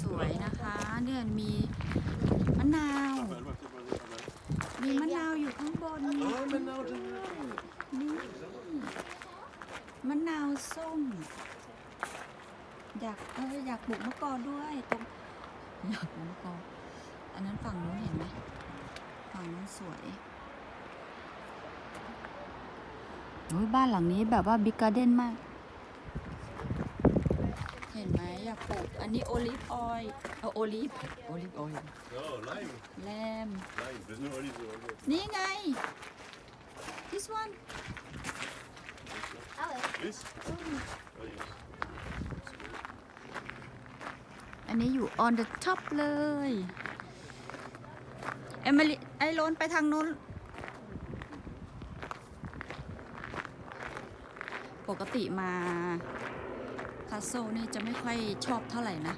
สวยนะคะ เนี่ยมีมะนาว มีมะนาวอยู่ข้างบนนี่มะนาวส้ม อยากเอออยากปลูกมะกอด้วยตรงอยากปลูกมะกออันนั้นฝั่งนู้นเห็นไหมฝั่งนู้นสวยโอ้ยบ้านหลังนี้แบบว่าบิ๊กการ์เด้นมาก เห็นไหม อยากปลูก อันนี้โอลิฟออยล์เอาโอลิฟโอลิฟออยล์ Oh, lime. แลม Lime. There's no olives over here. นี่ไง this one This? Oh, yes. อันนี้อยู่ on the top เลยเอมิลิไอโรนไปทางนู้น ปกติมาคาโซนี่จะไม่ค่อยชอบเท่าไหร่นะ